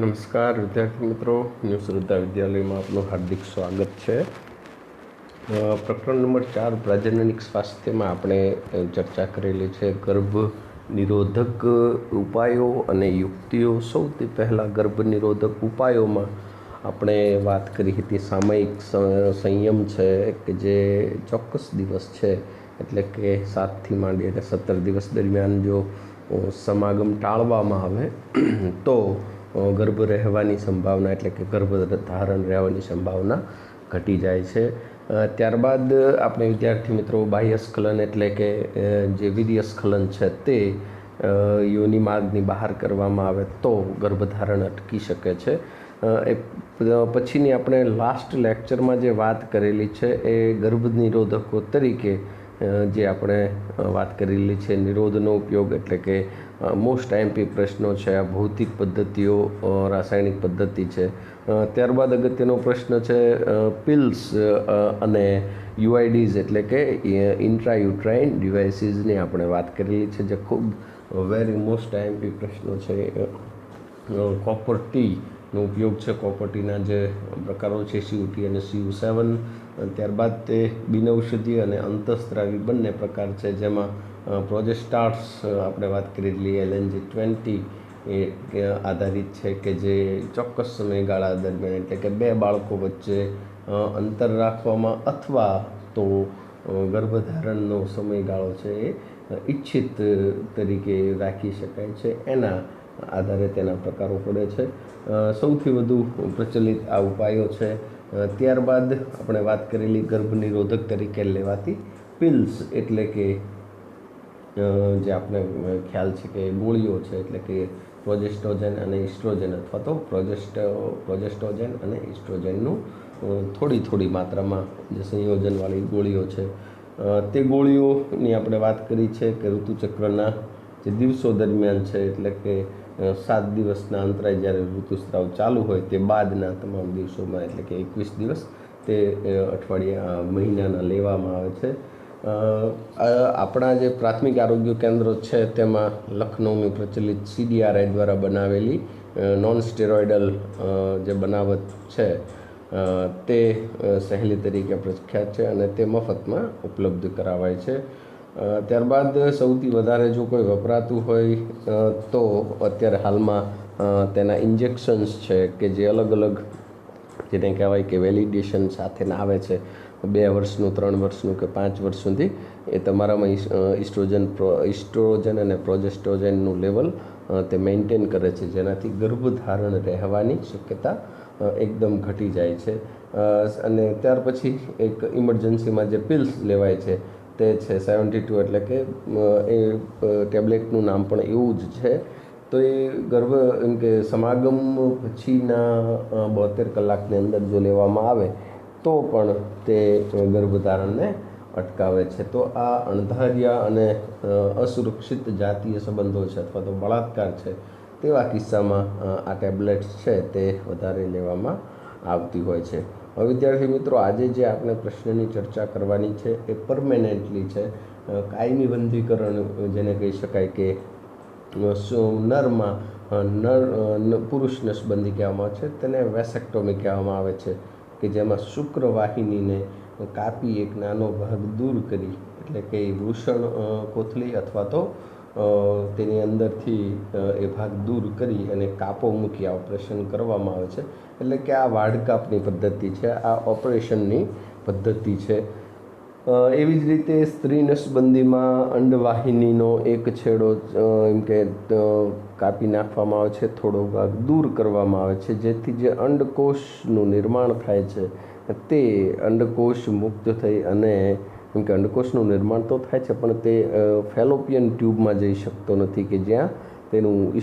નમસ્કાર, વિદ્યાર્થી મિત્રો. ન્યૂ શ્રદ્ધા વિદ્યાલયમાં આપનું હાર્દિક સ્વાગત છે. પ્રકરણ નંબર ચાર પ્રાજનનિક સ્વાસ્થ્યમાં આપણે ચર્ચા કરેલી છે. ગર્ભ નિરોધક ઉપાયો અને યુક્તિઓ. સૌથી પહેલાં ગર્ભ નિરોધક ઉપાયોમાં આપણે વાત કરી હતી. સામયિક સંયમ છે કે જે ચોક્કસ દિવસ છે, એટલે કે સાતથી માંડી અને સત્તર દિવસ દરમિયાન જો સમાગમ ટાળવામાં આવે, તો ગર્ભ રહેવાની સંભાવના એટલે કે ગર્ભ ધારણ રહેવાની સંભાવના ઘટી જાય છે. ત્યારબાદ આપણે વિદ્યાર્થી મિત્રો બાહ્યસ્ખલન એટલે કે જે વિર્યસ્ખલન છે તે યોનિમાર્ગની માર્ગની બહાર કરવામાં આવે તો ગર્ભધારણ અટકી શકે છે. એ પછીની આપણે લાસ્ટ લેક્ચરમાં જે વાત કરેલી છે એ ગર્ભ નિરોધકો તરીકે જે આપણે વાત કરેલી છે નિરોધનો ઉપયોગ એટલે કે મોસ્ટ આઈએમપી પ્રશ્નો છે, આ ભૌતિક પદ્ધતિઓ રાસાયણિક પદ્ધતિ છે. ત્યારબાદ અગત્યનો પ્રશ્ન છે પિલ્સ અને યુઆઈડીઝ એટલે કે ઇન્ટ્રાયુટ્રાઇન ડિવાઇસીસની આપણે વાત કરેલી છે, જે ખૂબ વેરી મોસ્ટ આઈએમપી પ્રશ્નો છે. કોપર ટીનો ઉપયોગ છે કોપર ટીના જે પ્રકારો છે સીયુ ટી અને સીયુ સેવન ત્યારબાદ તે બિનૌષધીય અને અંતઃસ્ત્રાવી બંને પ્રકાર છે, જેમાં પ્રોજેસ્ટાર્સ આપણે વાત કરી લઈએ એલએનજી ટ્વેન્ટી એ આધારિત છે કે જે ચોક્કસ સમયગાળા દરમિયાન એટલે કે બે બાળકો વચ્ચે અંતર રાખવામાં અથવા તો ગર્ભધારણનો સમયગાળો છે એ ઈચ્છિત તરીકે રાખી શકાય છે. એના આધારે તેના પ્રકારો પડે છે. સૌથી વધુ પ્રચલિત આ ઉપાયો છે. ત્યારબાદ આપણે વાત કરેલી ગર્ભનિરોધક તરીકે લેવાતી પિલ્સ એટલે કે જે આપણે ખ્યાલ છે કે ગોળીઓ છે, એટલે કે પ્રોજેસ્ટોજન અને ઇસ્ટ્રોજન અથવા તો પ્રોજેસ્ટ, પ્રોજેસ્ટોજન અને ઇસ્ટ્રોજનનું થોડી થોડી માત્રામાં જે સંયોજનવાળી ગોળીઓ છે. તે ગોળીઓની આપણે વાત કરી છે કે ઋતુચક્રના જે દિવસો દરમિયાન છે, એટલે કે સાત દિવસના અંતરાય જ્યારે ઋતુસ્રાવ ચાલુ હોય તે બાદના તમામ દિવસોમાં, એટલે કે એકવીસ દિવસ તે અઠવાડિયા મહિનાના લેવામાં આવે છે. આપણા જે પ્રાથમિક આરોગ્ય કેન્દ્રો છે તેમાં લખનૌની પ્રચલિત સીડીઆરઆઈ દ્વારા બનાવેલી નોન સ્ટેરોઇડલ જે બનાવટ છે તે સહેલી તરીકે પ્રખ્યાત છે અને તે મફતમાં ઉપલબ્ધ કરાવાય છે. ત્યારબાદ સૌથી વધારે જો કોઈ વપરાતું હોય તો અત્યારે હાલમાં તેના ઇન્જેક્શન્સ છે કે જે અલગ અલગ જેને કહેવાય કે વેલિડેશન સાથેના આવે છે. બે વર્ષનું, ત્રણ વર્ષનું કે પાંચ વર્ષ સુધી એ તમારામાં ઇસ્ટ્રોજન પ્રો, ઇસ્ટ્રોજન અને પ્રોજેસ્ટ્રોજનનું લેવલ તે મેન્ટેન કરે છે. જેનાથી ગર્ભધારણ રહેવાની શક્યતા એકદમ ઘટી જાય છે. અને ત્યાર પછી એક ઇમરજન્સીમાં જે પિલ્સ લેવાય છે, તે છે સેવન્ટી ટુ એટલે કે એ ટેબ્લેટનું નામ પણ એવું જ છે. તો એ ગર્ભ, એમ કે સમાગમ પછીના બોતેર કલાકની અંદર જો લેવામાં આવે તો પણ તે ગર્ભધારણને અટકાવે છે. તો આ અણધાર્યા અને અસુરક્ષિત જાતીય સંબંધો છે અથવા તો બળાત્કાર છે તેવા કિસ્સામાં આ ટેબ્લેટ્સ છે તે વધારે લેવામાં આવતી હોય છે. હવે વિદ્યાર્થી મિત્રો, આજે જે આપણે પ્રશ્નની ચર્ચા કરવાની છે એ પરમેનન્ટલી છે. કાયમી બંધીકરણ જેને કહી શકાય કે નરમાં નર પુરુષને નસબંધી કહેવામાં છે. તેને વેસેક્ટોમી કહેવામાં આવે છે. કે જેમાં શુક્રવાહિનીને કાપી એક નાનો ભાગ દૂર કરી, એટલે કે વૃષણ કોથળી અથવા તો તેની અંદરથી એ ભાગ દૂર કરી અને કાપો મૂકી આ ઓપરેશન કરવામાં આવે છે. એટલે કે આ વાડકાપની પદ્ધતિ છે, આ ઓપરેશનની પદ્ધતિ છે. એવી જ રીતે સ્ત્રી નસબંધીમાં અંડવાહિનીનો એક છેડો એમ કે કાપી નાખવામાં આવે છે, થોડો ભાગ દૂર કરવામાં આવે છે, જેથી જે અંડકોષનું નિર્માણ થાય છે, તે અંડકોષ મુક્ત થઈ અને, એમ કે, અંડકોષનું નિર્માણ તો થાય છે, પણ તે ફેલોપિયન ટ્યુબમાં જઈ શકતો નથી કે જ્યાં તેનું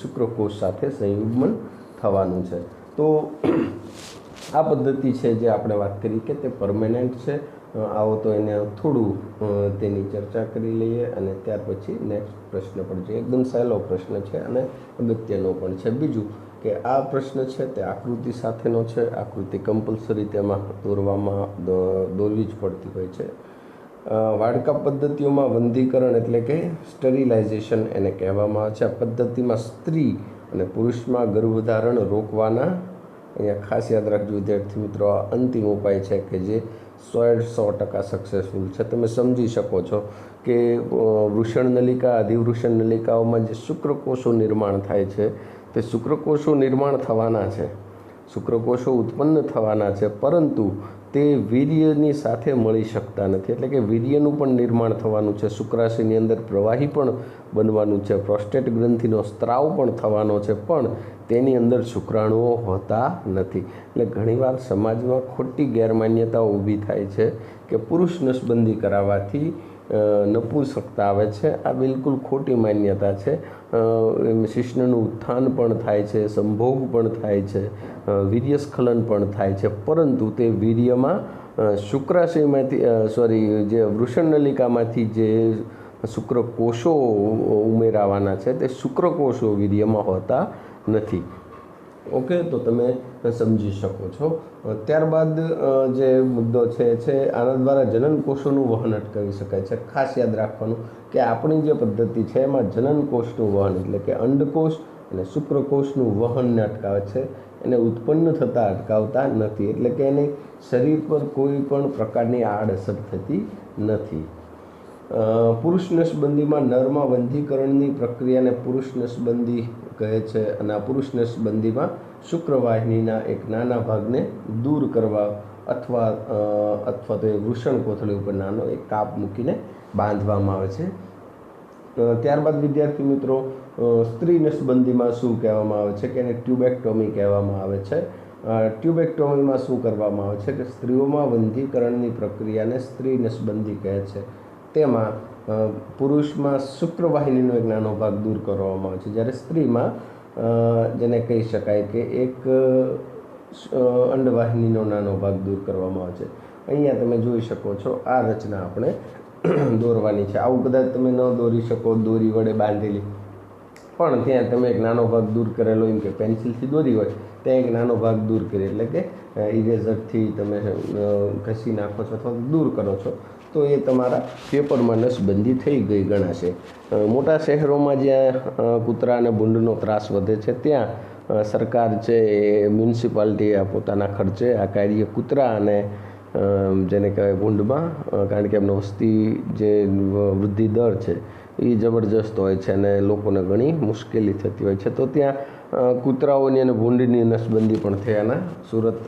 શુક્રકોષ સાથે સંયુગ્મન થવાનું છે. તો આ પદ્ધતિ છે જે આપણે વાત કરી કે તે પરમેનન્ટ છે. આવો તો એને થોડું તેની ચર્ચા કરી લઈએ અને ત્યાર પછી નેક્સ્ટ પ્રશ્ન પર જઈએ એકદમ સહેલો પ્રશ્ન છે અને અગત્યનો પણ છે. બીજું કે આ પ્રશ્ન છે તે આકૃતિ સાથેનો છે. આકૃતિ કમ્પલસરી તેમાં દોરવામાં દોરવી જ પડતી હોય છે. વાડકા પદ્ધતિઓમાં વંધીકરણ એટલે કે સ્ટરિલાઇઝેશન એને કહેવામાં આવે છે. આ પદ્ધતિમાં સ્ત્રી અને પુરુષમાં ગર્ભધારણ રોકવાના અહીંયા ખાસ યાદ રાખજો વિદ્યાર્થી મિત્રો, આ અંતિમ ઉપાય છે કે જે સો એડ સો ટકા સક્સેસફુલ છે. તમે સમજી શકો છો કે વૃષણ નલિકા, અધિવૃષણ નલિકાઓમાં જે શુક્રકોષો નિર્માણ થાય છે, તે શુક્રકોષો નિર્માણ થવાના છે, શુક્રકોષો ઉત્પન્ન થવાના છે, પરંતુ તે વીર્યની સાથે મળી શકતા નથી. એટલે કે વીર્યનું પણ નિર્માણ થવાનું છે શુક્રાશયની અંદર પ્રવાહી પણ બનવાનું છે, પ્રોસ્ટેટ ગ્રંથિનો સ્ત્રાવ પણ થવાનો છે. પણ તેની અંદર શુક્રાણુઓ હોતા નથી. એટલે ઘણીવાર સમાજમાં ખોટી ગેરમાન્યતાઓ ઊભી થાય છે કે પુરુષ નસબંધી કરાવવાથી નપુંસકતા આવે છે. આ બિલકુલ ખોટી માન્યતા છે. શિષ્ણનું ઉત્થાન પણ થાય છે, સંભોગ પણ થાય છે વીર્યસ્ખલન પણ થાય છે. પરંતુ તે વીર્યમાં શુક્રાશયમાંથી સોરી, જે વૃષણનલિકામાંથી જે શુક્રકોષો ઉમેરાવાના છે, તે શુક્રકોષો વીર્યમાં હોતા નથી. ઓકે તો તમે સમજી શકો છો. ત્યારબાદ જે મુદ્દો છે છે, આના દ્વારા જનન કોષોનું વહન અટકાવી શકાય છે. ખાસ યાદ રાખવાનું કે આપણી જે પદ્ધતિ છે, એમાં જનન કોષનું વહન એટલે કે અંડકોષ અને શુક્રકોષનું વહનને અટકાવે છે. એને ઉત્પન્ન થતાં અટકાવતા નથી. એટલે કે એને શરીર પર કોઈ પણ પ્રકારની આડઅસર થતી નથી. પુરુષ નસબંધીમાં નરમાં વંધીકરણની પ્રક્રિયાને પુરુષ નસબંધી કહે છે અને આ પુરુષ નસબંધીમાં શુક્રવાહિનીના એક નાના ભાગને દૂર કરવા અથવા અથવા તો એ વૃષણ કોથળી ઉપર નાનો એક કાપ મૂકીને બાંધવામાં આવે છે. ત્યારબાદ વિદ્યાર્થી મિત્રો સ્ત્રી નસબંધીમાં શું કહેવામાં આવે છે કે એને ટ્યુબેક્ટોમી કહેવામાં આવે છે. ટ્યુબેક્ટોમીમાં શું કરવામાં આવે છે કે સ્ત્રીઓમાં વંધીકરણની પ્રક્રિયાને સ્ત્રી નસબંધી કહે છે. તેમાં પુરુષમાં શુક્રવાહિનીનો એક નાનો ભાગ દૂર કરવામાં આવે છે. જ્યારે સ્ત્રીમાં જેને કહી શકાય કે એક અંડવાહિનીનો નાનો ભાગ દૂર કરવામાં આવે છે. અહીંયા તમે જોઈ શકો છો, આ રચના આપણે દોરવાની છે. આવું કદાચ તમે ન દોરી શકો, દોરી વડે બાંધેલી. પણ ત્યાં તમે એક નાનો ભાગ દૂર કરેલો, એમ કે પેન્સિલથી દોરી હોય, ત્યાં એક નાનો ભાગ દૂર કરી. એટલે કે ઇરેઝરથી તમે ઘસી નાખો છો અથવા દૂર કરો છો. તો એ તમારા પેપરમાં નસબંધી થઈ ગઈ ગણાશે. મોટા શહેરોમાં જ્યાં કૂતરા અને ભૂંડનો ત્રાસ વધે છે, ત્યાં સરકાર છે એ મ્યુનિસિપાલિટી આ પોતાના ખર્ચે આ કાર્ય કૂતરા અને જેને કહેવાય ભૂંડમાં કારણ કે એમનો વસ્તી જે વૃદ્ધિ દર છે, એ જબરજસ્ત હોય છે અને લોકોને ઘણી મુશ્કેલી થતી હોય છે. તો ત્યાં કૂતરાઓની અને ભૂંડની નસબંધી પણ થયાના સુરત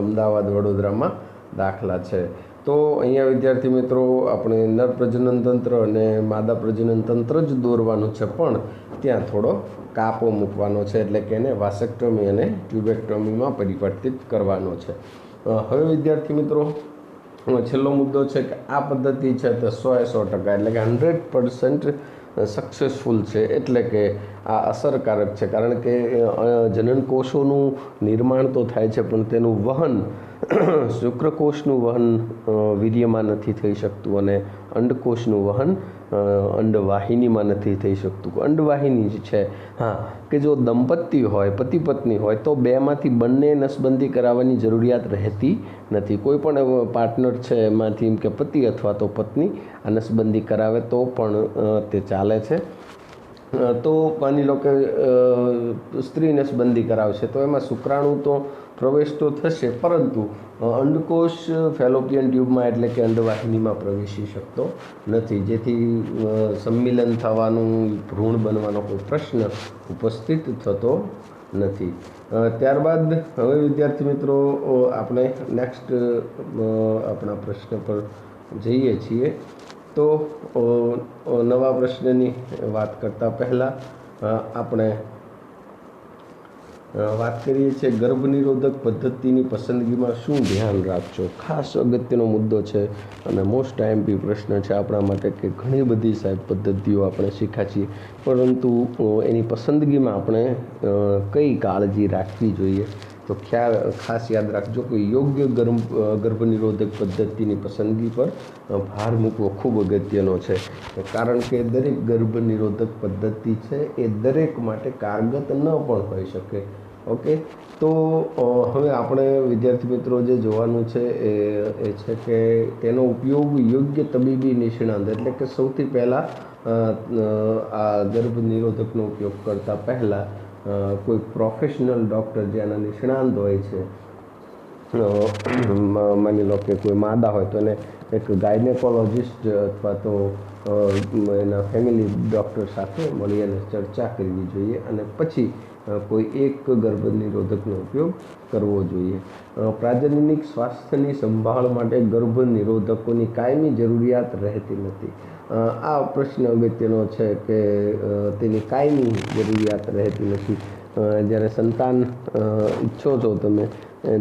અમદાવાદ, વડોદરામાં દાખલા છે. તો અહીંયા વિદ્યાર્થી મિત્રો, આપણે નર પ્રજનન તંત્ર અને માદા પ્રજનન તંત્ર જ દોરવાનું છે, પણ ત્યાં થોડો કાપો મૂકવાનો છે, એટલે કે એને વાસેક્ટોમી અને ટ્યુબેક્ટોમીમાં પરિવર્તિત કરવાનો છે. હવે વિદ્યાર્થી મિત્રો છેલ્લો મુદ્દો છે કે આ પદ્ધતિ છે તે સો એ સો ટકા, એટલે કે હંડ્રેડ પર્સન્ટ સક્સેસફુલ છે, એટલે કે આ અસરકારક છે. કારણ કે જનનકોષોનું જનન કોષોનું નિર્માણ તો થાય છે, પણ તેનું વહન, શુક્રકોષનું વહન વીર્યમાં નથી થઈ શકતું અને અંડકોષનું વહન અંડવાહિનીમાં નથી થઈ શકતું. અંડવાહિની જ છે. હા, કે જો દંપતી હોય પતિ પત્ની હોય, તો બેમાંથી બંને નસબંધી કરાવવાની જરૂરિયાત રહેતી નથી. કોઈ પણ પાર્ટનર છે એમાંથી એમ કે પતિ અથવા તો પત્ની, આ નસબંધી કરાવે તો પણ તે ચાલે છે. તો માની લો કે સ્ત્રી નસબંધી કરાવશે, તો એમાં શુક્રાણુ તો પ્રવેશ તો થશે, પરંતુ અંડકોશ ફેલોપિયન ટ્યુબમાં એટલે કે અંડવાહિનીમાં પ્રવેશી શકતો નથી. જેથી સંમિલન થવાનું, ભ્રૂણ બનવાનો કોઈ પ્રશ્ન ઉપસ્થિત થતો નથી. ત્યારબાદ, હવે વિદ્યાર્થી મિત્રો આપણે નેક્સ્ટ આપણા પ્રશ્ન પર જઈએ છીએ. તો નવા પ્રશ્નની વાત કરતાં પહેલાં આપણે વાત કરીએ છીએ ગર્ભનિરોધક પદ્ધતિની પસંદગીમાં શું ધ્યાન રાખજો? ખાસ અગત્યનો મુદ્દો છે અને મોસ્ટ આઈએમપી પ્રશ્ન છે આપણા માટે કે ઘણી બધી સાહેબ પદ્ધતિઓ આપણે શીખ્યા છીએ. પરંતુ એની પસંદગીમાં આપણે કઈ કાળજી રાખવી જોઈએ? તો ખ્યાલ, ખાસ યાદ રાખજો કે યોગ્ય ગર્ભ ગર્ભનિરોધક પદ્ધતિની પસંદગી પર ભાર મૂકવો ખૂબ અગત્યનો છે. કારણ કે દરેક ગર્ભનિરોધક પદ્ધતિ છે એ દરેક માટે કારગત ન પણ હોઈ શકે. ઓકે? તો હવે આપણે વિદ્યાર્થી મિત્રો જે જોવાનું છે એ એ છે કે તેનો ઉપયોગ યોગ્ય તબીબી નિષ્ણાંત એટલે કે સૌથી પહેલાં આ ગર્ભ નિરોધકનો ઉપયોગ કરતાં પહેલાં કોઈ પ્રોફેશનલ ડૉક્ટર જે આના નિષ્ણાંત હોય છે માની લો કે કોઈ માદા હોય તો એને એક ગાયનેકોલોજિસ્ટ અથવા તો એના ફેમિલી ડૉક્ટર સાથે મળી અને ચર્ચા કરવી જોઈએ અને પછી કોઈ એક ગર્ભ નિરોધકનો ઉપયોગ કરવો જોઈએ. પ્રાજનિક સ્વાસ્થ્યની સંભાળ માટે ગર્ભ નિરોધકોની કાયમી જરૂરિયાત રહેતી નથી. આ પ્રશ્ન અગત્યનો છે કે તેની કાયમી જરૂરિયાત રહેતી નથી. જ્યારે સંતાન ઈચ્છો છો તમે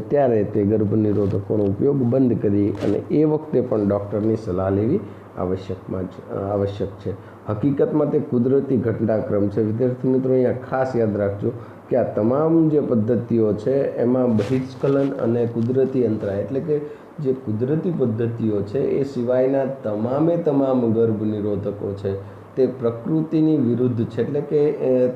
ત્યારે તે ગર્ભ નિરોધકોનો ઉપયોગ બંધ કરી અને એ વખતે પણ ડૉક્ટરની સલાહ લેવી આવશ્યકમાં આવશ્યક છે. હકીકતમાં તે કુદરતી ઘટનાક્રમ છે. વિદ્યાર્થી મિત્રો, અહીંયા ખાસ યાદ રાખજો કે આ તમામ જે પદ્ધતિઓ છે, એમાં બહિષ્કલન અને કુદરતી અંતરાય એટલે કે જે કુદરતી પદ્ધતિઓ છે, એ સિવાયના તમામે તમામ ગર્ભ નિરોધકો છે. તે પ્રકૃતિની વિરુદ્ધ છે. એટલે કે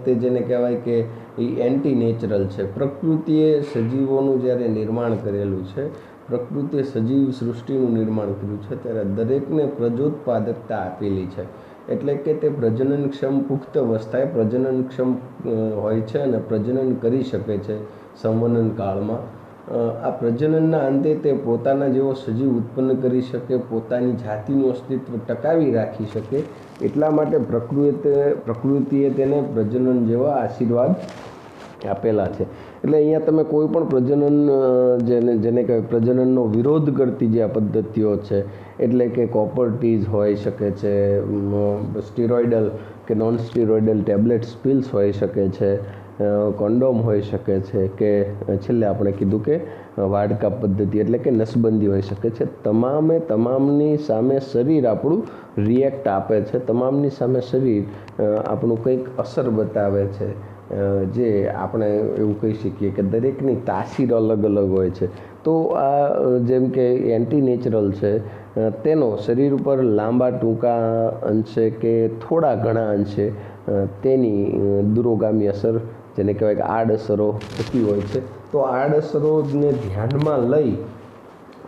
તે જેને કહેવાય કે એ એન્ટી નેચરલ છે. પ્રકૃતિએ સજીવોનું જ્યારે નિર્માણ કરેલું છે, પ્રકૃતિએ સજીવ સૃષ્ટિનું નિર્માણ કર્યું છે, ત્યારે દરેકને પ્રજોત્પાદકતા આપેલી છે. એટલે કે તે પ્રજનનક્ષમ પુખ્ત અવસ્થાએ પ્રજનનક્ષમ હોય છે અને પ્રજનન કરી શકે છે સંવનન કાળમાં. આ પ્રજનનના અંતે તે પોતાના જેવો સજીવ ઉત્પન્ન કરી શકે, પોતાની જાતિનું અસ્તિત્વ ટકાવી રાખી શકે, એટલા માટે પ્રકૃતિ, પ્રકૃતિએ તેને પ્રજનન જેવા આશીર્વાદ આપેલા છે. એટલે અહીંયા તમે કોઈ પણ પ્રજનન જેને જેને કહેવાય પ્રજનનનો વિરોધ કરતી જે આ પદ્ધતિઓ છે એટલે કે કોપરટીઝ હોઈ શકે છે સ્ટીરોઇડલ કે નોન સ્ટીરોઇડલ ટેબ્લેટ્સ પિલ્સ હોઈ શકે છે કોન્ડોમ હોઈ શકે છે કે છેલ્લે આપણે કીધું કે વાડકા પદ્ધતિ એટલે કે નસબંધી હોઈ શકે છે. તમામે તમામની સામે શરીર આપણું રિએક્ટ આપે છે. તમામની સામે શરીર આપણું કંઈક અસર બતાવે છે જે આપણે એવું કહી શકીએ કે દરેકની તાસીર અલગ અલગ હોય છે. તો આ જેમ કે એન્ટી નેચરલ છે તેનો શરીર ઉપર લાંબા ટૂંકા અંશે કે થોડા ઘણા અંશે તેની દુરોગામી અસર, જેને કહેવાય કે આડઅસરો થતી હોય છે. તો આડઅસરોને ધ્યાનમાં લઈ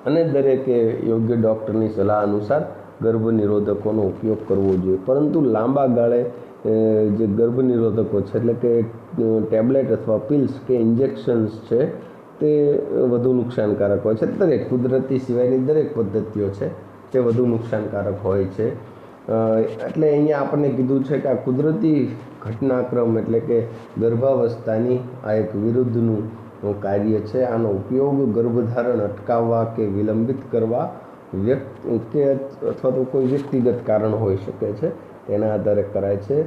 અને દરેકે યોગ્ય ડૉક્ટરની સલાહ અનુસાર ગર્ભ નિરોધકોનો ઉપયોગ કરવો જોઈએ. પરંતુ લાંબા ગાળે જે ગર્ભ નિરોધકો છે, એટલે કે ટેબ્લેટ અથવા પિલ્સ કે ઇન્જેક્શન્સ છે તે વધુ નુકસાનકારક હોય છે. દરેક કુદરતી સિવાયની દરેક પદ્ધતિઓ છે તે વધુ નુકસાનકારક હોય છે. એટલે અહીંયા આપણને કીધું છે કે આ કુદરતી ઘટનાક્રમ એટલે કે ગર્ભાવસ્થાની આ એક વિરુદ્ધનું કાર્ય છે. આનો ઉપયોગ ગર્ભધારણ અટકાવવા કે વિલંબિત કરવા વ્યક્ત અથવા તો કોઈ વ્યક્તિગત કારણ હોઈ શકે છે તેના આધારે કરાય છે.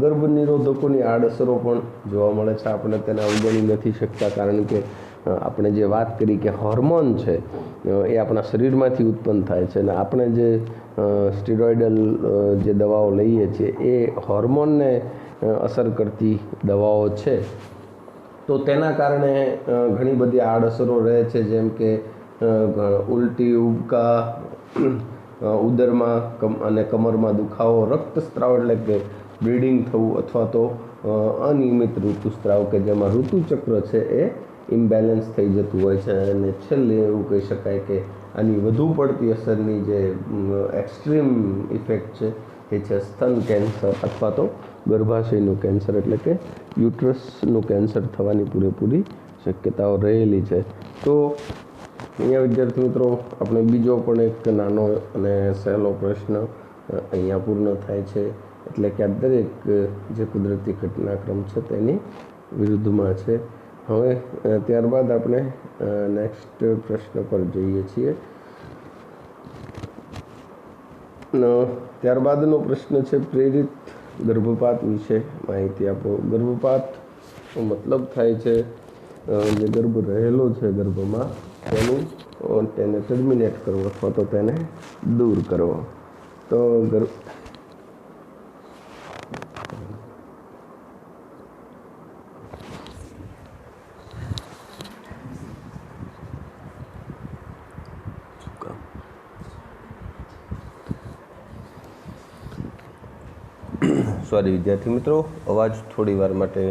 ગર્ભ નિરોધકોની આડઅસરો પણ જોવા મળે છે. આપણે તેને અવગણી નથી શકતા કારણ કે આપણે જે વાત કરી કે હોર્મોન છે એ આપણા શરીરમાંથી ઉત્પન્ન થાય છે અને આપણે જે સ્ટીરોઇડલ જે દવાઓ લઈએ છીએ, એ હોર્મોનને અસર કરતી દવાઓ છે. તો તેના કારણે ઘણી બધી આડઅસરો રહે છે, જેમ કે ઉલટી, ઉબકા ઉદરમાં કમ, અને કમરમાં દુખાવો રક્તસ્રાવ એટલે કે બ્લીડિંગ થવું અથવા તો અનિયમિત ઋતુસ્રાવ કે જેમાં ઋતુચક્ર છે એ ઇમ્બેલેન્સ થઈ જતું હોય છે અને છેલ્લે એવું કહી શકાય કે આની વધુ પડતી અસરની જે એક્સ્ટ્રીમ ઇફેક્ટ છે એ છે સ્તન કેન્સર અથવા તો ગર્ભાશયનું કેન્સર એટલે કે યુટ્રસનું કેન્સર થવાની પૂરેપૂરી શક્યતાઓ રહેલી છે. તો અહીંયા વિદ્યાર્થી મિત્રો, આપણે બીજો પણ એક નાનો અને સહેલો પ્રશ્ન અહીંયા પૂર્ણ થાય છે. એટલે કે આ દરેક જે કુદરતી ઘટનાક્રમ છે તેની વિરુદ્ધમાં છે. હવે ત્યારબાદ આપણે નેક્સ્ટ પ્રશ્ન પર જઈએ છીએ. ત્યારબાદનો પ્રશ્ન છે પ્રેરિત ગર્ભપાત વિશે માહિતી આપો. ગર્ભપાત મતલબ થાય છે જે ગર્ભ રહેલો છે ગર્ભમાં, તેનું તેને ટર્મિનેટ કરવો અથવા તો તેને દૂર કરવો. તો ગર્ભ સોરી, વિદ્યાર્થી મિત્રો, અવાજ થોડી વાર માટે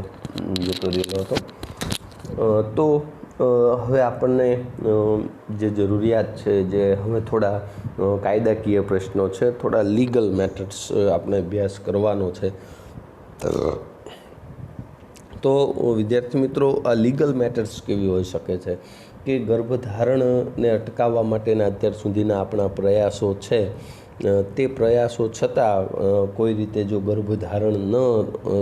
જતો રહેલો હતો. તો હવે આપણને જે જરૂરિયાત છે, જે હવે થોડા કાયદાકીય પ્રશ્નો છે, થોડા લીગલ મેટર્સ આપણે અભ્યાસ કરવાનો છે. તો વિદ્યાર્થી મિત્રો, આ લીગલ મેટર્સ કેવી હોઈ શકે છે? કે ગર્ભધારણને અટકાવવા માટેના અત્યાર સુધીના આપણા પ્રયાસો છે? તે પ્રયાસો છતાં કોઈ રીતે જો ગર્ભધારણ ન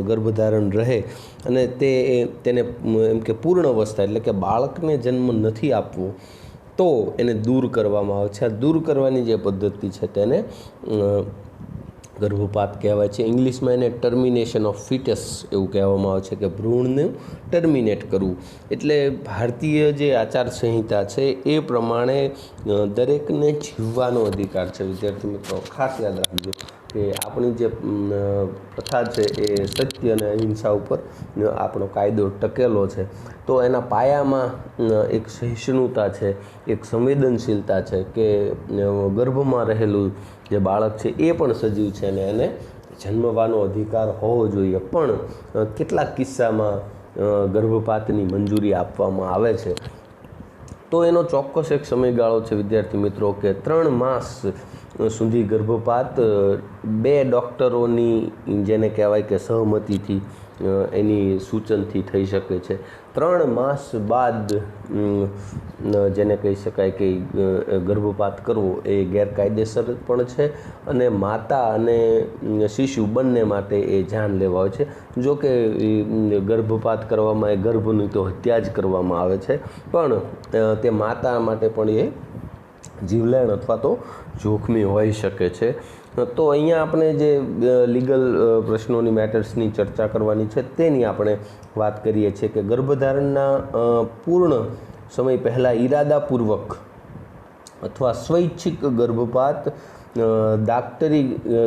ગર્ભધારણ રહે અને તે તેને એમ કે પૂર્ણ અવસ્થા એટલે કે બાળકને જન્મ નથી આપવો, તો એને દૂર કરવામાં આવે છે. આ દૂર કરવાની જે પદ્ધતિ છે તેને ગર્ભપાત કહેવાય છે. ઇંગ્લિશમાં એને ટર્મિનેશન ઓફ ફિટસ એવું કહેવામાં આવે છે કે ભ્રૂણને ટર્મિનેટ કરવું. એટલે ભારતીય જે આચાર સંહિતા છે એ પ્રમાણે દરેકને જીવવાનો અધિકાર છે. વિદ્યાર્થી મિત્રો, ખાસ યાદ રાખજો કે આપણી જે પ્રથા છે એ સત્ય અને અહિંસા ઉપર આપણો કાયદો ટકેલો છે. તો એના પાયામાં એક સહિષ્ણુતા છે, એક સંવેદનશીલતા છે કે ગર્ભમાં રહેલું જે બાળક છે એ પણ સજીવ છે અને એને જન્મવાનો અધિકાર હોવો જોઈએ. પણ કેટલાક કિસ્સામાં ગર્ભપાતની મંજૂરી આપવામાં આવે છે. તો એનો ચોક્કસ એક સમયગાળો છે, વિદ્યાર્થી મિત્રો, કે ત્રણ માસ સુધી ગર્ભપાત બે ડૉક્ટરોની, જેને કહેવાય કે સહમતિથી એની સૂચનથી થઈ શકે છે. ત્રણ માસ બાદ જેને કહી શકાય કે ગર્ભપાત કરવો એ ગેરકાયદેસર પણ છે અને માતા અને શિશુ બંને માટે એ જાન લેવા હોય છે. જો કે ગર્ભપાત કરવામાં એ ગર્ભની તો હત્યા જ કરવામાં આવે છે. પણ તે માતા માટે પણ એ જીવલેણ અથવા તો જોખમી હોઈ શકે છે. તો અહીંયા આપણે જે લીગલ પ્રશ્નોની મેટર્સની ચર્ચા કરવાની છે તેની આપણે વાત કરીએ છીએ કે ગર્ભધારણના પૂર્ણ સમય પહેલાં ઈરાદાપૂર્વક અથવા સ્વૈચ્છિક ગર્ભપાત દાક્તરી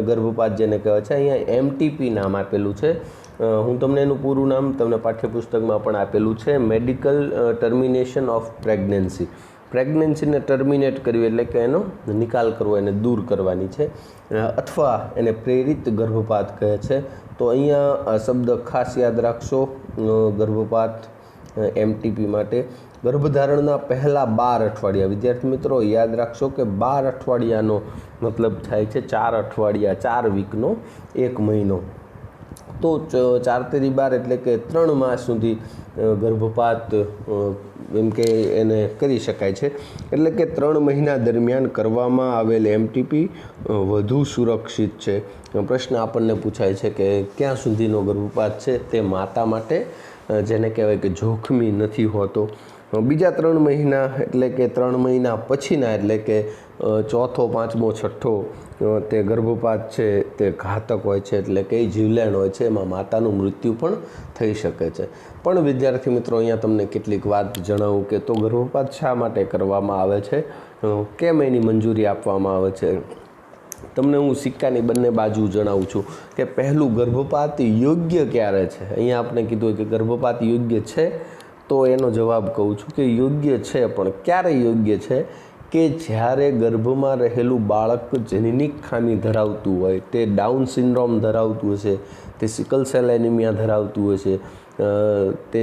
ગર્ભપાત જેને કહેવાય છે, અહીંયા એમટીપી નામ આપેલું છે. હું તમને એનું પૂરું નામ તમને પાઠ્યપુસ્તકમાં પણ આપેલું છે મેડિકલ ટર્મિનેશન ઓફ પ્રેગ્નન્સી પ્રેગ્નન્સીને ટર્મિનેટ કરવી એટલે કે એનો નિકાલ કરવો, એને દૂર કરવાની છે. અથવા એને પ્રેરિત ગર્ભપાત કહે છે. તો અહીંયા શબ્દ ખાસ યાદ રાખશો ગર્ભપાત એમટીપી માટે. ગર્ભધારણના પહેલાં બાર અઠવાડિયા. વિદ્યાર્થી મિત્રો, યાદ રાખશો કે બાર અઠવાડિયાનો મતલબ થાય છે ચાર અઠવાડિયા, ચાર વીકનો એક મહિનો. તો ચાર તેરી બાર એટલે કે ત્રણ માસ સુધી ગર્ભપાત એમ કે એને કરી શકાય છે. એટલે કે ત્રણ મહિના દરમિયાન કરવામાં આવેલ એમટીપી વધુ સુરક્ષિત છે. પ્રશ્ન આપણને પૂછાય છે કે ક્યાં સુધીનો ગર્ભપાત છે તે માતા માટે જેને કહેવાય કે જોખમી નથી હોતો. બીજા ત્રણ મહિના એટલે કે ત્રણ મહિના પછીના એટલે કે ચોથો, પાંચમો, છઠ્ઠો તે ગર્ભપાત છે, તે ઘાતક હોય છે એટલે કે જીવલેણ હોય છે, એમાં માતાનું મૃત્યુ પણ થઈ શકે છે. પણ વિદ્યાર્થી મિત્રો, અહીંયા તમને કેટલીક વાત જણાવું કે તો ગર્ભપાત શા માટે કરવામાં આવે છે? કેમ એની મંજૂરી આપવામાં આવે છે? તમને હું સિક્કાની બંને બાજુ જણાવું છું કે પહેલું ગર્ભપાત યોગ્ય ક્યારે છે? અહીંયા આપણે કીધું કે ગર્ભપાત યોગ્ય છે તો એનો જવાબ કહું છું કે યોગ્ય છે, પણ ક્યારે યોગ્ય છે કે જ્યારે ગર્ભમાં રહેલું બાળક જનીનિક ખામી ધરાવતું હોય, તે ડાઉન સિન્ડ્રોમ ધરાવતું હશે, તે સિકલ સેલ એનિમિયા ધરાવતું હશે તે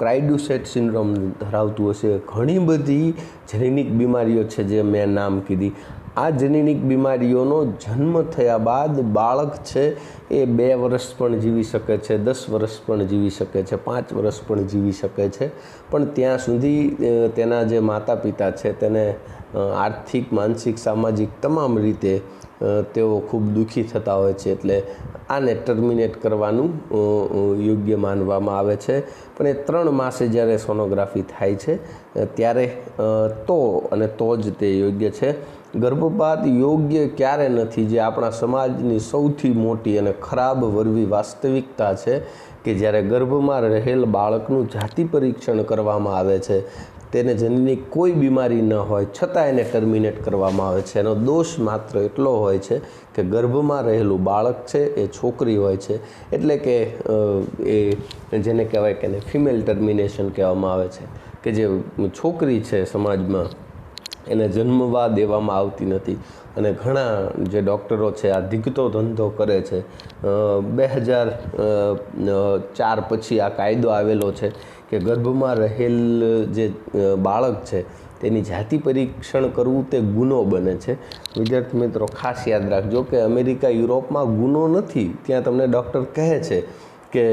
ક્રાઇડુસેટ સિન્ડ્રોમ ધરાવતું હશે, ઘણી બધી જનીનિક બીમારીઓ છે જે મેં નામ કીધી. આ જનીનિક બીમારીઓનો જન્મ થયા બાદ બાળક છે એ બે વર્ષ પણ જીવી શકે છે, દસ વર્ષ પણ જીવી શકે છે, પાંચ વર્ષ પણ જીવી શકે છે. પણ ત્યાં સુધી તેના જે માતા પિતા છે તેને આર્થિક, માનસિક, સામાજિક તમામ રીતે તેઓ ખૂબ દુઃખી થતા હોય છે એટલે આને ટર્મિનેટ કરવાનું યોગ્ય માનવામાં આવે છે. પણ એ ત્રણ માસે જ્યારે સોનોગ્રાફી થાય છે ત્યારે તો અને તો જ તે યોગ્ય છે. ગર્ભપાત યોગ્ય ક્યારે નથી, જે આપણા સમાજની સૌથી મોટી અને ખરાબ વરવી વાસ્તવિકતા છે કે જ્યારે ગર્ભમાં રહેલ બાળકનું જાતિ પરીક્ષણ કરવામાં આવે છે તેને જનની કોઈ બીમારી ન હોય, છતાં એને ટર્મિનેટ કરવામાં આવે છે. એનો દોષ માત્ર એટલો હોય છે કે ગર્ભમાં રહેલું બાળક છે, એ છોકરી હોય છે. એટલે કે એ જેને કહેવાય કે એને ફિમેલ ટર્મિનેશન કહેવામાં આવે છે કે જે છોકરી છે સમાજમાં, એને જન્મવા દેવામાં આવતી નથી. અને ઘણા જે ડૉક્ટરો છે, આ ધીગતો ધંધો કરે છે. બે હજાર ચાર પછી આ કાયદો આવેલો છે કે ગર્ભમાં રહેલ જે બાળક છે, તેની જાતિ પરીક્ષણ કરવું તે ગુનો બને છે. વિદ્યાર્થી મિત્રો, ખાસ યાદ રાખજો કે અમેરિકા, યુરોપમાં ગુનો નથી. ત્યાં તમને ડૉક્ટર કહે છે કે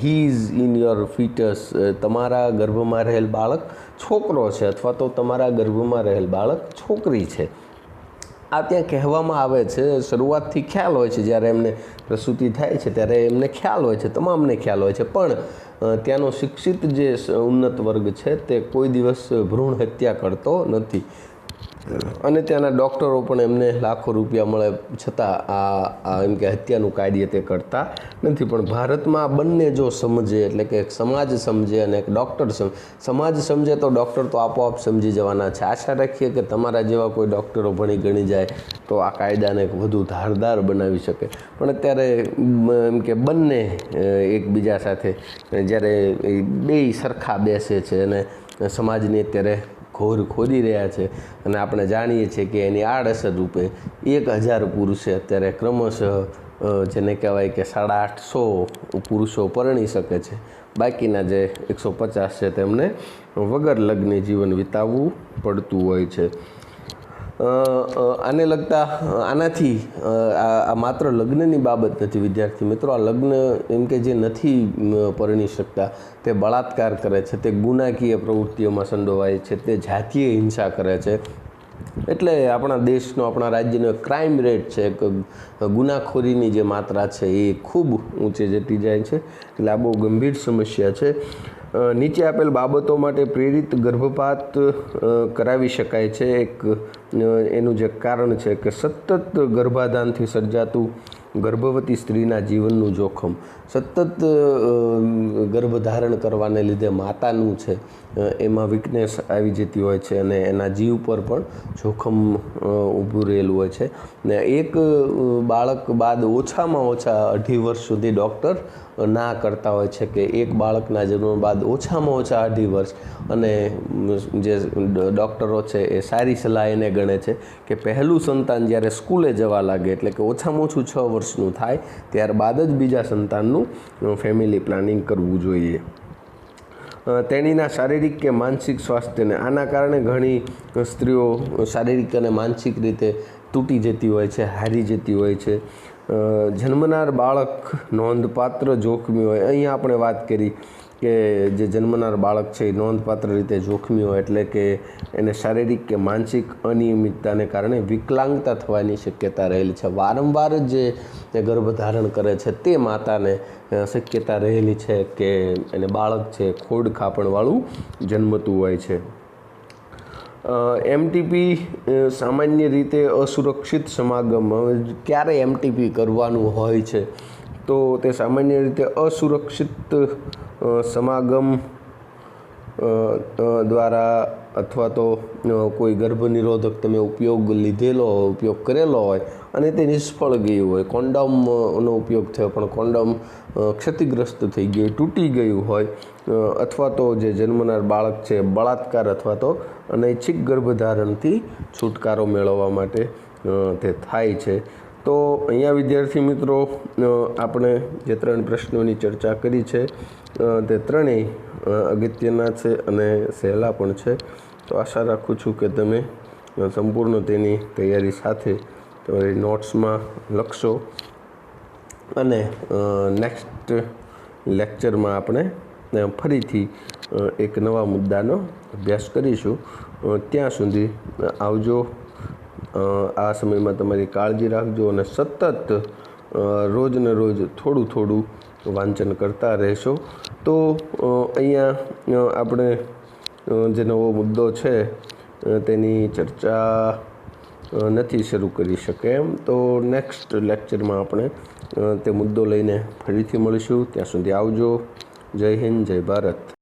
he is in your fetus તમારા ગર્ભમાં રહેલ બાળક છોકરો છે અથવા તો તમારા ગર્ભમાં રહેલ બાળક છોકરી છે. આ ત્યાં કહેવામાં આવે છે, શરૂઆતથી ખ્યાલ હોય છે, જ્યારે એમને પ્રસૂતિ થાય છે, ત્યારે એમને ખ્યાલ હોય છે, તમામને ખ્યાલ હોય છે. પણ ત્યાંનો શિક્ષિત જે ઉન્નત વર્ગ છે, તે કોઈ દિવસ ભ્રૂણ હત્યા કરતો નથી. અને ત્યાંના ડૉક્ટરો પણ એમને લાખો રૂપિયા મળે છતાં આ એમ કે હત્યાનું કાર્ય તે કરતા નથી. પણ ભારતમાં બંને જો સમજે, એટલે કે સમાજ સમજે અને એક ડૉક્ટર સમ સમાજ સમજે તો ડૉક્ટર તો આપોઆપ સમજી જવાના છે. આશા રાખીએ કે તમારા જેવા કોઈ ડૉક્ટરો ભણી ગણી જાય તો આ કાયદાને વધુ ધારદાર બનાવી શકે. પણ અત્યારે એમ કે બંને એકબીજા સાથે જ્યારે બે સરખા બેસે છે અને સમાજની અત્યારે ઘોર ખોદી રહ્યા છે અને આપણે જાણીએ છીએ કે એની આડઅસર રૂપે એક હજાર પુરુષે અત્યારે ક્રમશઃ જેને કહેવાય કે સાડા આઠસો પુરુષો પરણી શકે છે. બાકીના જે એકસો પચાસ છે તેમને વગર લગ્ને જીવન વિતાવવું પડતું હોય છે. આને લગતા આનાથી આ માત્ર લગ્નની બાબત નથી, વિદ્યાર્થી મિત્રો. આ લગ્ન એમ કે જે નથી પરણી શકતા, તે બળાત્કાર કરે છે, તે ગુનાકીય પ્રવૃત્તિઓમાં સંડોવાય છે, તે જાતીય હિંસા કરે છે. એટલે આપણા દેશનો, આપણા રાજ્યનો ક્રાઇમ રેટ છે, એક ગુનાખોરીની જે માત્રા છે, એ ખૂબ ઊંચે જતી જાય છે. એટલે આ બહુ ગંભીર સમસ્યા છે. નીચે આપેલ બાબતો માટે પ્રેરિત ગર્ભપાત કરાવી શકાય છે. એક એનું જે કારણ છે કે સતત ગર્ભાધાનથી સર્જાતું ગર્ભવતી સ્ત્રીના જીવનનું જોખમ, સતત ગર્ભધારણ કરવાને લીધે માતાનું છે. એમાં વીકનેસ આવી જતી હોય છે અને એના જીવ પર પણ જોખમ ઊભું રહેલું હોય છે. ને એક બાળક બાદ ઓછામાં ઓછા અઢી વર્ષ સુધી ડૉક્ટર ના કરતા હોય છે કે એક બાળકના જન્મ બાદ ઓછામાં ઓછા અઢી વર્ષ. અને જે ડૉક્ટરો છે એ સારી સલાહ એને ગણે છે કે પહેલું સંતાન જ્યારે સ્કૂલે જવા લાગે, એટલે કે ઓછામાં ઓછું છ વર્ષનું થાય, ત્યારબાદ જ બીજા સંતાનનું ફેમિલી પ્લાનિંગ કરવું જોઈએ. તેણીના શારીરિક કે માનસિક સ્વાસ્થ્યને, આના કારણે ઘણી સ્ત્રીઓ શારીરિક અને માનસિક રીતે તૂટી જતી હોય છે, હારી જતી હોય છે. જન્મનાર બાળક નોંધપાત્ર જોખમી હોય, અહીંયા આપણે વાત કરી કે જે જન્મનાર બાળક છે એ નોંધપાત્ર રીતે જોખમી હોય એટલે કે એને શારીરિક કે માનસિક અનિયમિતતાને કારણે વિકલાંગતા થવાની શક્યતા રહેલી છે. વારંવાર જ ગર્ભધારણ કરે છે તે માતાને શક્યતા રહેલી છે કે એને બાળક છે ખોડ ખાપણવાળું જન્મતું હોય છે. એમટીપી સામાન્ય રીતે અસુરક્ષિત સમાગમ ક્યારે એમટીપી કરવાનું હોય છે? તો તે સામાન્ય રીતે અસુરક્ષિત સમાગમ દ્વારા અથવા તો કોઈ ગર્ભ નિરોધક તમે ઉપયોગ લીધેલો હોય, ઉપયોગ કરેલો હોય અને તે નિષ્ફળ ગયું હોય કોન્ડોમનો ઉપયોગ થયો પણ કોન્ડોમ ક્ષતિગ્રસ્ત થઈ ગયું, તૂટી ગયું હોય અથવા તો જે જન્મનાર બાળક છે, બળાત્કાર અથવા તો અનૈચ્છિક ગર્ભધારણથી છુટકારો મેળવવા માટે તે થાય છે. તો અહીંયા વિદ્યાર્થી મિત્રો આપણે જે ત્રણ પ્રશ્નોની ચર્ચા કરી છે તે ત્રણેય અગત્યના છે અને સહેલા પણ છે. તો આશા રાખું છું કે તમે સંપૂર્ણ તેની તૈયારી સાથે તમારી નોટ્સમાં લખશો. અને નેક્સ્ટ લેક્ચરમાં આપણે ફરીથી એક નવા મુદ્દાનો અભ્યાસ કરીશું. ત્યાં સુધી આવજો. આ સમયમાં તમારી કાળજી રાખજો અને સતત રોજને રોજ થોડું થોડું વાંચન કરતા રહેશો. તો અહીંયા આપણે જે નવો મુદ્દો છે તેની ચર્ચા નથી શરૂ કરી શકે એમ. તો નેક્સ્ટ લેક્ચરમાં આપણે તે મુદ્દો લઈને ફરીથી મળીશું. ત્યાં સુધી આવજો. જય હિન્દ, જય ભારત.